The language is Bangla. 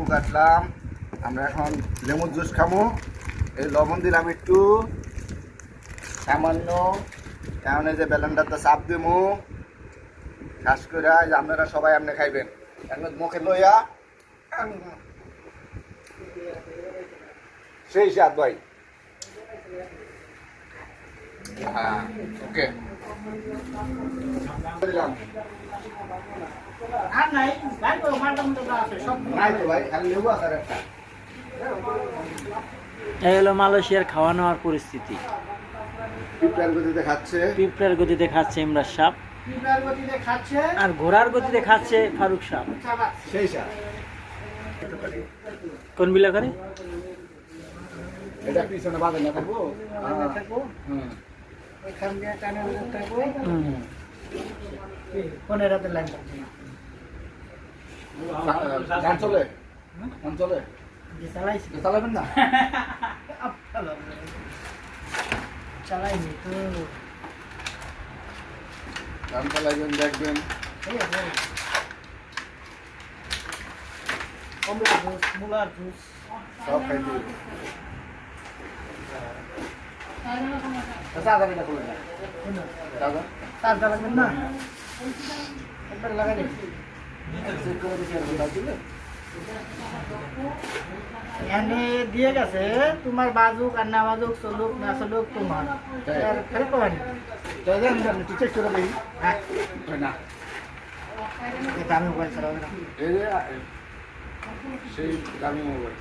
লেবু কাটলাম। আমরা এখন লেবুর জুস খামো এই লবণ দিলাম একটু। সামান্য এখন এই যে বেলানটাতে চাপ দেবো খাস করে আপনারা সবাই আপনি খাইবেন। এখন মুখে লইয়া সেই স্বাদ ভাই। হ্যাঁ ওকে। দিলাম আর নাই ভাই তো মালটা মতো আছে সব নাই তো ভাই খালি লেবু আছে একটা। এই হলো মালয়েশিয়ার খাওয়া নেওয়ার পরিস্থিতি। পিঁপড়ার গতিতে খাচ্ছে। পিঁপড়ার গতিতে খাচ্ছে ইমরাজ সাপ পিঁপড়ার গতিতে খাচ্ছে। আর ঘোড়ার গতিতে খাচ্ছে ফারুক সাপ সেই কোন বিলা করে এটা পিছনে বাঁধে না থাকব থাকব। হুম। ওইখান দিয়ে টানে থাকব। হুম। পনেরো হাতে line গান চলে গান চলে চালাইছি চালাবেন না চালাইনি তো গান চালাবেন দেখবেন এই আছে। কমলা জুস মুলার জুস সব খাই দিই আচ্ছা আধা ঘন্টা করে না দাদা তার চালাবেন না একবার লাগাই এনে দিয়ে গেছে তোমার বাজুক আর না বাজুক চলুক না চলুক তোমার। ফেরত পাবেন চেক করে দেখি। হ্যাঁ। না? এটা আমি মোবাইল চালাবো না। সেই দামি মোবাইল।